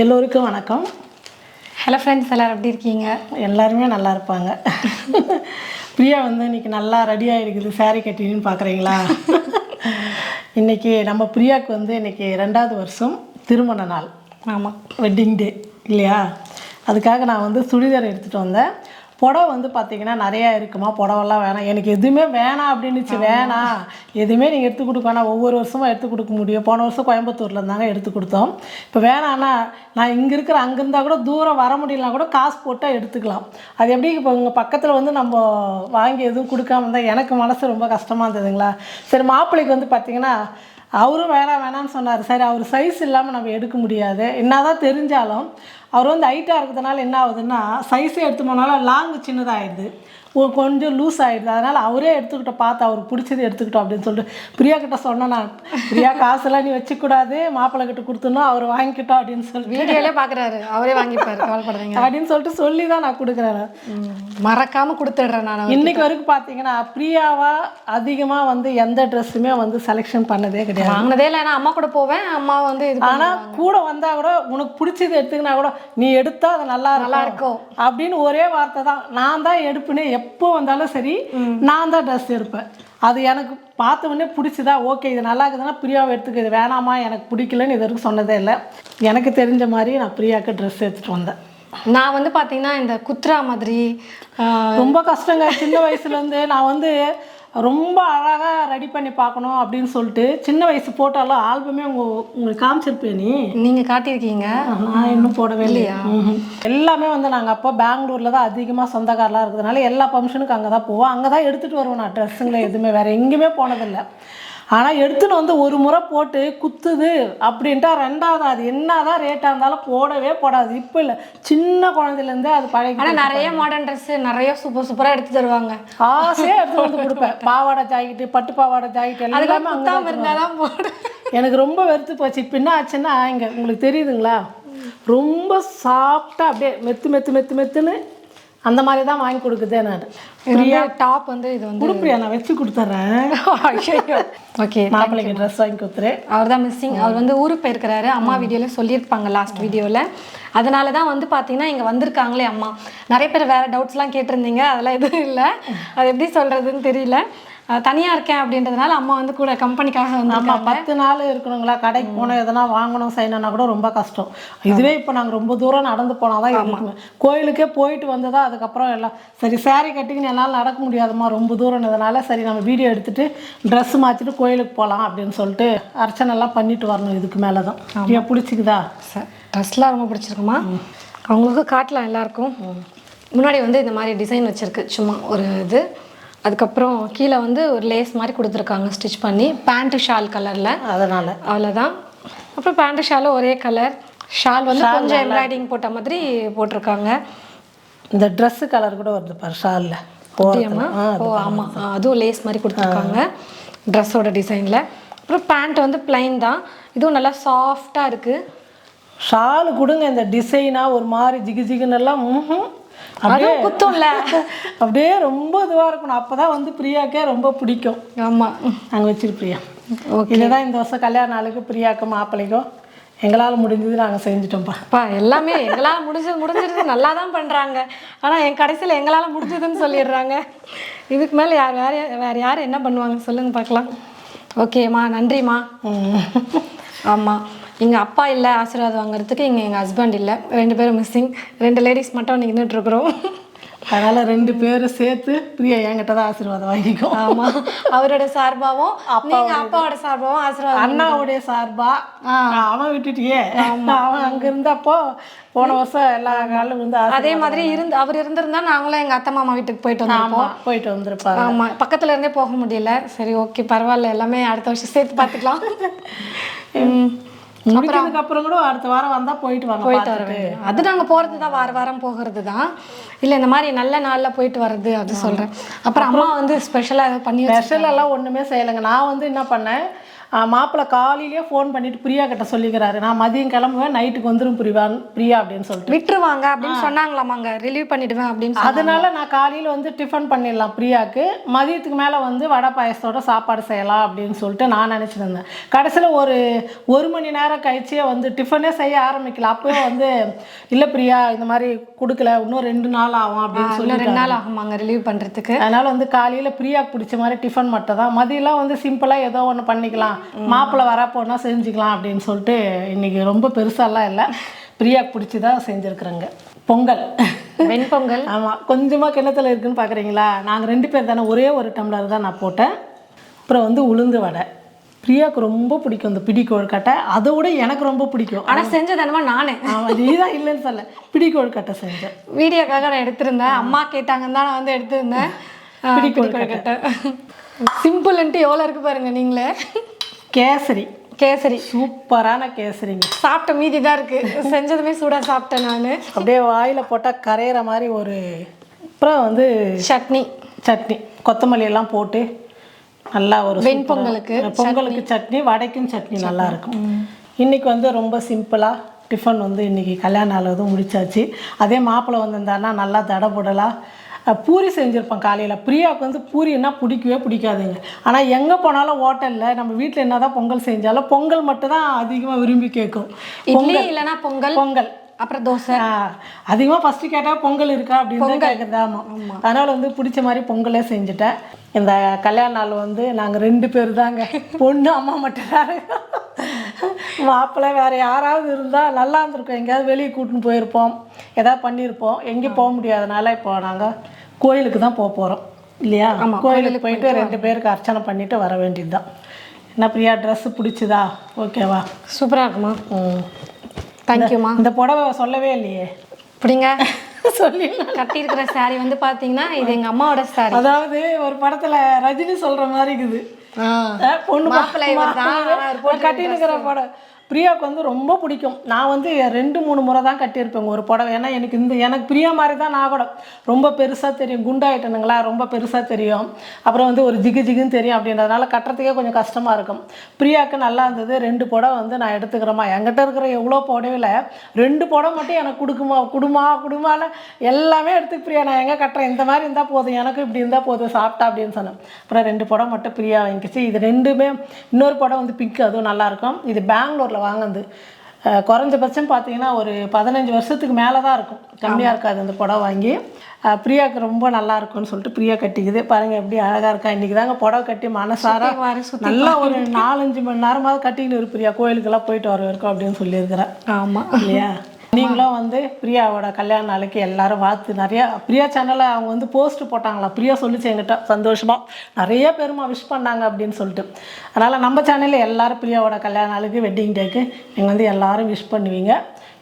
எல்லோருக்கும் வணக்கம். Hello friends எல்லாரும் எப்படி இருக்கீங்க? எல்லாருமே நல்லா இருப்பாங்க. பிரியா வந்து இன்னைக்கு நல்லா ரெடியாக இருக்குது saree கட்டின்னு பார்க்குறீங்களா இன்னைக்கு நம்ம பிரியாவுக்கு வந்து இன்னைக்கு ரெண்டாவது வருஷம் திருமண நாள். ஆமாம் வெட்டிங் டே இல்லையா? அதுக்காக நான் வந்து சுடிதார் எடுத்துகிட்டு வந்தேன். புடவை வந்து பார்த்தீங்கன்னா நிறையா இருக்குமா? புடவெல்லாம் வேணாம். எனக்கு எதுவுமே வேணாம் அப்படின்னுச்சு. வேணாம். எதுவுமே நீங்கள் எடுத்து கொடுக்க வேணாம். ஒவ்வொரு வருஷமும் எடுத்து கொடுக்க முடியும். போன வருஷம் கோயம்புத்தூரில் இருந்தாங்க எடுத்து கொடுத்தோம். இப்போ வேணான்னா நான் இங்கே இருக்கிற அங்கே இருந்தால் கூட தூரம் வர முடியலனா கூட காசு போட்டால் எடுத்துக்கலாம். அது எப்படி இப்போ உங்கள் பக்கத்தில் வந்து நம்ம வாங்கி எதுவும் கொடுக்காம இருந்தால் எனக்கு மனசு ரொம்ப கஷ்டமாக இருந்ததுங்களா? சரி மாப்பிள்ளைக்கு வந்து பார்த்தீங்கன்னா அவரும் வேணாம் வேணாம்னு சொன்னார். சரி அவர் சைஸ் இல்லாமல் நம்ம எடுக்க முடியாது. என்னதான் தெரிஞ்சாலும் அவர் வந்து ஹைட்டாக இருக்கிறதுனால என்ன ஆகுதுன்னா சைஸே எடுத்து போனாலும் லாங் சின்னதாகிடுது கொஞ்சம் லூஸ் ஆகிடுது அதனால் அவரே எடுத்துக்கிட்ட பார்த்து அவருக்கு பிடிச்சது எடுத்துக்கிட்டோம் அப்படின்னு சொல்லிட்டு பிரியா கிட்ட சொன்னேன் நான். பிரியா காசெல்லாம் நீ வச்சுக்கூடாது. மாப்பிள்ளை கிட்ட கொடுத்துனோம் அவர் வாங்கிக்கிட்டோம் அப்படின்னு சொல்லிட்டு வீடியோலே பார்க்குறாரு. அவரே வாங்கிப்பாரு. கவலைப்படாதீங்க. அப்படின்னு சொல்லிட்டு சொல்லி தான் நான் கொடுக்குறேன். மறக்காம கொடுத்துடுறேன் நான் இன்னைக்கு வரைக்கும் பார்த்தீங்கன்னா பிரியாவா அதிகமாக வந்து எந்த ட்ரெஸ்ஸுமே வந்து செலெக்ஷன் பண்ணதே கிடையாது. வாங்கினதே இல்லை. நான் அம்மா கூட போவேன். அம்மா வந்து இது ஆனா கூட வந்தா கூட உனக்கு பிடிச்சது எடுத்துக்கினா கூட நீ எடுத்தா அது நல்லா நல்லா இருக்கும் அப்படின்னு ஒரே வார்த்தை தான். நான் தான் எடுப்பேனே எப்போ வந்தாலும் சரி நான் தான் ட்ரெஸ் எடுப்பேன். அது எனக்கு பார்த்த உடனே பிடிச்சதா? ஓகே இது நல்லா இருக்குதுன்னா பிரியாவை எடுத்துக்க இது வேணாமா? எனக்கு பிடிக்கலன்னு இது வரைக்கும் சொன்னதே இல்லை. எனக்கு தெரிஞ்ச மாதிரி நான் பிரியாவுக்கு ட்ரெஸ் எடுத்துகிட்டு வந்தேன். நான் வந்து பார்த்தீங்கன்னா இந்த குத்ரா மாதிரி ரொம்ப கஷ்டங்க. சின்ன வயசுலேருந்து நான் வந்து ரொம்ப அழகாக ரெடி பண்ணி பார்க்கணும் அப்படின்னு சொல்லிட்டு சின்ன வயசு போட்டாலும் ஆல்பமே உங்க உங்களுக்கு காமிச்சிருப்பேன் நீ. நீங்க காட்டியிருக்கீங்க? நான் இன்னும் போடவே இல்லையா. எல்லாமே வந்து நாங்கள் அப்போ பெங்களூரில் தான் அதிகமாக சொந்தக்காரெலாம் இருக்கிறதுனால எல்லா ஃபங்க்ஷனுக்கும் அங்கே தான் போவோம். அங்கே தான் எடுத்துகிட்டு வருவோம் நான் ட்ரெஸ்ஸுங்களை எதுவுமே வேறு எங்கேயுமே போனதில்லை. ஆனால் எடுத்துன்னு வந்து ஒரு முறை போட்டு குத்துது அப்படின்ட்டா ரெண்டாவது அது என்னதான் ரேட்டாக இருந்தாலும் போடவே போடாது. இப்போ இல்லை சின்ன குழந்தையிலேருந்தே அது பழகி ஆனால் நிறைய மாடர்ன் ட்ரெஸ் நிறைய சூப்பர் சூப்பராக எடுத்து தருவாங்க. ஆசையாக எடுத்து வந்து கொடுப்பேன். பாவாடை ஜாக்கெட்டு பட்டு பாவாடை ஜாக்கெட் எல்லாமே அங்கே இருந்தால் தான் போடு. எனக்கு ரொம்ப வெறுத்து போச்சு. இப்போ என்ன ஆச்சுன்னா இங்கே உங்களுக்கு தெரியுதுங்களா? ரொம்ப சாஃப்டாக அப்படியே மெத்து மெத்து மெத்து மெத்துன்னு அந்த மாதிரி தான் வாங்கி கொடுக்குதே நான். டாப் வந்து இது வந்து கொடுப்பியா நான் வச்சு கொடுத்துட்றேன் ஓகே மாப்பிள்ளைக்கு ட்ரெஸ் வாங்கி கொடுத்துறேன் அவர் தான் மிஸ்ஸிங் அவர் வந்து ஊருக்கு போயிருக்கிறாரு. அம்மா வீடியோவில் சொல்லியிருப்பாங்க லாஸ்ட் வீடியோவில் அதனால தான் வந்து பார்த்தீங்கன்னா இங்கே வந்திருக்காங்களே அம்மா. நிறைய பேர் வேறு டவுட்ஸ்லாம் கேட்டிருந்தீங்க. அதெல்லாம் எதுவும் இல்லை. அது எப்படி சொல்கிறதுன்னு தெரியல. தனியாக இருக்கேன் அப்படின்றதுனால அம்மா வந்து கூட கம்பெனிக்காக வந்து ஆமாம் பத்து நாள் இருக்கணுங்களா? கடைக்கு போனோம் எதனா வாங்கணும் செய்யணும்னா கூட ரொம்ப கஷ்டம். இதுவே இப்போ நாங்கள் ரொம்ப தூரம் நடந்து போனால் தான் இருக்குமே கோயிலுக்கே போயிட்டு வந்ததா அதுக்கப்புறம் எல்லாம் சரி saree கட்டிக்கின்னு என்னால் நடக்க முடியாதும்மா ரொம்ப தூரம்ன்றதுனால சரி நம்ம வீடியோ எடுத்துட்டு ட்ரெஸ் மாற்றிட்டு கோயிலுக்கு போகலாம் அப்படின்னு சொல்லிட்டு அர்ச்சனை எல்லாம் பண்ணிட்டு வரணும் இதுக்கு மேலே தான் ஏன் பிடிச்சிக்குதா? சார் ட்ரெஸ்லாம் ரொம்ப பிடிச்சிருக்குமா அவங்களுக்கு காட்டலாம் எல்லாருக்கும். முன்னாடி வந்து இந்த மாதிரி டிசைன் வச்சுருக்கு சும்மா ஒரு இது. அதுக்கப்புறம் கீழே வந்து ஒரு லேஸ் மாதிரி கொடுத்துருக்காங்க ஸ்டிச் பண்ணி. பேண்ட்டு ஷால் கலரில் அதனால். அவ்வளோதான் அப்புறம் பேண்ட் ஷாலும் ஒரே கலர் ஷால் வந்து கொஞ்சம் எம்ப்ராய்டிங் போட்ட மாதிரி போட்டிருக்காங்க. இந்த ட்ரெஸ்ஸு கலர் கூட வருது பாரு ஷாலில்? ஓ ஆமாம் அதுவும் லேஸ் மாதிரி கொடுத்துருக்காங்க. ட்ரெஸ்ஸோட டிசைனில் அப்புறம் பேண்ட் வந்து plain தான். இதுவும் நல்லா சாஃப்டாக இருக்குது ஷாலு கொடுங்க இந்த டிசைனாக ஒரு மாதிரி ஜிகு ஜிகுன்னு எல்லாம் ம்ஹும். அப்படியே குத்தம்ல. அப்படியே ரொம்ப இதுவாக இருக்கணும். அப்போ தான் வந்து பிரியாக்கே ரொம்ப பிடிக்கும். ஆமாம் நாங்கள் வச்சிரு பிரியா. இதுதான் இந்த வருஷம் கல்யாண நாளுக்கு பிரியாக்கும் மாப்பிள்ளைக்கும் எங்களால் முடிஞ்சது நாங்கள் செஞ்சிட்டோம்ப்பா அப்பா எல்லாமே எங்களால் முடிஞ்சது முடிஞ்சிருது நல்லா தான் பண்ணுறாங்க ஆனால் என் கடைசியில் எங்களால் முடிஞ்சதுன்னு சொல்லிடுறாங்க. இதுக்கு மேலே யார் வேறு வேறு யார் என்ன பண்ணுவாங்க? சொல்லுங்கள் பார்க்கலாம். ஓகேம்மா நன்றிம்மா. ஆமாம் எங்கள் அப்பா இல்லை ஆசீர்வாதம் வாங்குறதுக்கு இங்கே எங்கள் ஹஸ்பண்ட் இல்லை. ரெண்டு பேரும் மிஸ்ஸிங் ரெண்டு லேடிஸ் மட்டும் நின்றுட்டு இருக்கிறோம் அதனால் ரெண்டு பேரும் சேர்த்து பிரியா என்கிட்ட தான் ஆசீர்வாதம் வாங்கிக்கும் ஆமாம் அவரோட சார்பாகவும் நீங்கள் அப்பாவோட சார்பாகவும் ஆசீர்வாதம் அண்ணாவுடைய சார்பா? அவன் விட்டுட்டியே. அவன் அங்கே இருந்தப்போ போன வருஷம் எல்லா காலிலும் வந்து அதே மாதிரி இருந்து அவர் இருந்திருந்தா நாங்களும் எங்கள் அத்தை மாமா வீட்டுக்கு போயிட்டு ஆமாம் போயிட்டு வந்திருப்பாங்க ஆமாம் பக்கத்துல இருந்தே போக முடியல. சரி ஓகே பரவாயில்ல. எல்லாமே அடுத்த வருஷம் சேர்த்து பார்த்துக்கலாம் ம், முடிக்கிறதுக்கு அப்புறம் கூட அடுத்த வாரம் வந்தா போயிட்டு வாங்க போயிட்டு வர அது நாங்கள் போகிறது தான் வார வாரம் போகிறது தான் இல்லை இந்த மாதிரி நல்ல நாளில் போயிட்டு வர்றது அது சொல்கிறேன் அப்புறம் அம்மா வந்து ஸ்பெஷலாக பண்ணி வச்சு ஸ்பெஷல் எல்லாம் ஒண்ணுமே செய்யலைங்க. நான் வந்து என்ன பண்ணேன்? மாப்பிள்ளை காலையிலேயே ஃபோன் பண்ணிட்டு பிரியா கிட்ட சொல்லிக்கிறாரு. நான் மதியம் கிளம்புவேன் நைட்டுக்கு வந்துடும் பிரிவான் பிரியா அப்படின்னு சொல்லிட்டு. விட்டுருவாங்க அப்படின்னு சொன்னாங்களாமாங்க ரிலீவ் பண்ணிடுவேன் அப்படின்னு. அதனால நான் காலையில் வந்து டிஃபன் பண்ணிடலாம் பிரியாக்கு மதியத்துக்கு மேலே வந்து வடை பாயசத்தோட சாப்பாடு செய்யலாம் அப்படின்னு சொல்லிட்டு நான் நினச்சிட்டு இருந்தேன் கடைசியில் ஒரு ஒரு மணி நேரம் கழிச்சே வந்து டிஃபனே செய்ய ஆரம்பிக்கல. அப்போயே வந்து இல்லை பிரியா இந்த மாதிரி கொடுக்கல. இன்னும் ரெண்டு நாள் ஆகும். அப்படின்னு சொல்லி ரெண்டு நாள் ஆகுமாங்க ரிலீவ் பண்றதுக்கு? அதனால வந்து காலையில் பிரியாக்கு பிடிச்ச மாதிரி டிஃபன் மட்டும் தான் மதியம்லாம் வந்து சிம்பிளாக ஏதோ ஒன்று பண்ணிக்கலாம். மாப்பிள்ளை வரப்போனா செஞ்சுக்கலாம் அப்படின்னு சொல்லிட்டு இன்னைக்கு ரொம்ப பெருசாலாம் இல்லை. பிரியாக்கு பிடிச்சி தான் செஞ்சுருக்குறேங்க. பொங்கல். வெண்பொங்கல். ஆமாம் கொஞ்சமாக கிணத்துல இருக்குன்னு பார்க்குறீங்களா நாங்கள் ரெண்டு பேர் தானே ஒரே ஒரு டம்ளர் தான் நான் போட்டேன். அப்புறம் வந்து உளுந்து வடை. பிரியாவுக்கு ரொம்ப பிடிக்கும் இந்த பிடி கொழுக்கட்டை அதை விட எனக்கு ரொம்ப பிடிக்கும். ஆனா செஞ்சது என்னமோ நானே. ஆமாம் நீ தான் இல்லைன்னு சொல்ல பிடி கொழுக்கட்டை செஞ்சேன். வீடியோக்காக நான் எடுத்திருந்தேன். அம்மா கேட்டாங்கன்னு தான் நான் வந்து எடுத்திருந்தேன். பிடி கொழுக்கட்டை சிம்பிள்ன்ட்டு எவ்வளோ இருக்கு பாருங்க நீங்களே. கேசரி கேசரி சூப்பரான கேசரிங்க. சாப்பிட்ட மீதி தான் இருக்கு. செஞ்சதுமே சூடாக சாப்பிட்டேன் நான். அப்படியே வாயில் போட்டால் கரையிற மாதிரி ஒரு அப்புறம் வந்து சட்னி. சட்னி கொத்தமல்லி எல்லாம் போட்டு நல்லா ஒரு வெண்பொங்கலுக்கு சூப்பரா- பொங்கலுக்கு சட்னி. வடைக்கும் சட்னி நல்லா இருக்கும். இன்னைக்கு வந்து ரொம்ப சிம்பிளாக டிஃபன் வந்து இன்னைக்கு கல்யாண நாள் எதுவும் முடிச்சாச்சு. அதே மாப்பிள்ளை வந்திருந்தாருன்னா நல்லா தடபுடலாக பூரி செஞ்சுருப்பேன் காலையில். பிரியாவுக்கு வந்து பூரின்னா பிடிக்கவே பிடிக்காதுங்க. ஆனால் எங்கே போனாலும் ஹோட்டலில் நம்ம வீட்டில் என்னதான் பொங்கல் செஞ்சாலும் பொங்கல் மட்டும் தான் அதிகமாக விரும்பி கேட்கும். இட்லி இல்லைன்னா பொங்கல். பொங்கல். அப்புறம் தோசை. அதிகமாக ஃபஸ்ட்டு கேட்டால் பொங்கல் இருக்கா அப்படின்னு கேட்குறது ஆமாம் அதனால் வந்து பிடிச்ச மாதிரி பொங்கலே செஞ்சுட்டேன். இந்த கல்யாண நாள் வந்து நாங்கள் ரெண்டு பேர் தாங்க பொண்ணு அம்மா மட்டும் தான். மாப்பிள்ளை வேறு யாராவது இருந்தால் நல்லா இருந்திருக்கும். எங்கேயாவது வெளியே கூட்டின்னு போயிருப்போம். ஏதாவது பண்ணியிருப்போம். எங்கேயும் போக முடியாதனால இப்போ நாங்கள் கோயிலுக்கு தான் போக போகிறோம் இல்லையா? கோயிலுக்கு போயிட்டு ரெண்டு பேருக்கு அர்ச்சனை பண்ணிட்டு வர வேண்டியது தான் என்ன பிரியா ட்ரெஸ்ஸு பிடிச்சதா? ஓகேவா சூப்பராக இருக்குமா? ம். தேங்க்யூமா இந்த புடவை சொல்லவே இல்லையே. இப்படிங்க சொல்லி கட்டியிருக்கிற saree வந்து பார்த்தீங்கன்னா இது எங்கள் அம்மாவோட saree. அதாவது ஒரு படத்துல ரஜினி சொல்ற மாதிரி இருக்குது. பொண்ணு மாப்பிள்ளை இருக்கிற படம் பிரியாவுக்கு வந்து ரொம்ப பிடிக்கும். நான் வந்து ரெண்டு மூணு முறை தான் கட்டியிருப்பேங்க ஒரு புடவை. ஏன்னா எனக்கு இந்த எனக்கு பிரியா மாதிரி தான் நான் கூட. ரொம்ப பெருசாக தெரியும். குண்டாயிட்டனுங்களா? ரொம்ப பெருசாக தெரியும். அப்புறம் வந்து ஒரு ஜிகு ஜிகுன்னு தெரியும் அப்படின்றதுனால கட்டுறதுக்கே கொஞ்சம் கஷ்டமாக இருக்கும். பிரியாவுக்கு நல்லா இருந்தது. ரெண்டு புடவை வந்து நான் எடுத்துக்கிறேம்மா. என்கிட்ட இருக்கிற எவ்வளோ புடவையில் ரெண்டு புடவை மட்டும் எனக்கு கொடுக்குமா? குடுமா? குடுமான்னு எல்லாமே எடுத்து பிரியா நான் எங்கே கட்டுறேன்? இந்த மாதிரி இருந்தால் போதும். எனக்கு இப்படி இருந்தால் போதும். சாப்பிட்டா அப்படின்னு சொன்னேன். அப்புறம் ரெண்டு புடவை மட்டும் பிரியா வாங்கிக்கிச்சு. இது ரெண்டுமே இன்னொரு புடவை வந்து பிங்க் அதுவும் நல்லாயிருக்கும் இது பெங்களூரில் வாங்கினது. குறைஞ்சபட்சம் பார்த்தீங்கன்னா ஒரு பதினஞ்சு வருஷத்துக்கு மேலே தான் இருக்கும் கம்மியாக இருக்காது அந்த புடவை வாங்கி. பிரியாவுக்கு ரொம்ப நல்லா இருக்கும்னு சொல்லிட்டு பிரியா கட்டிக்குது. பாருங்கள் எப்படி அழகாக இருக்கா? இன்றைக்கி தாங்க புடவை கட்டி மனசார நல்லா ஒரு நாலஞ்சு மணி நேரமாவது கட்டிக்கிட்டு இரு பிரியா. கோயிலுக்கெல்லாம் போயிட்டு வர வரைக்கும் அப்படின்னு சொல்லியிருக்கிறேன். ஆமாம் இல்லையா? நீங்களும் வந்து பிரியாவோட கல்யாண நாளைக்கு எல்லாரும் வாழ்த்து. நிறையா பிரியா சேனலில் அவங்க வந்து போஸ்ட் போட்டாங்களா? பிரியா சொல்லிச்சு என்கிட்ட சந்தோஷமா. நிறைய பேருமா விஷ் பண்ணாங்க அப்படின்னு சொல்லிட்டு. அதனால் நம்ம சேனலில் எல்லாரும் பிரியாவோட கல்யாண நாளுக்கு வெட்டிங் டேக்கு நீங்கள் வந்து எல்லாரும் விஷ் பண்ணுவீங்க.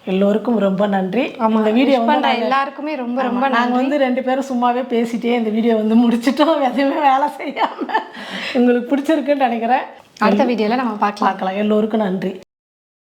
எல்லோருக்கும் ரொம்ப நன்றி. இந்த வீடியோ வந்து எல்லாருக்குமே ரொம்ப ரொம்ப நாங்கள் வந்து ரெண்டு பேரும் சும்மாவே பேசிட்டே இந்த வீடியோ வந்து முடிச்சிட்டோம். எதுவுமே வேலை செய்யாமல் உங்களுக்கு பிடிச்சிருக்குன்னு நினைக்கிறேன். அடுத்த வீடியோவில் நம்ம பார்க்கலாம். பார்க்கலாம். எல்லோருக்கும் நன்றி.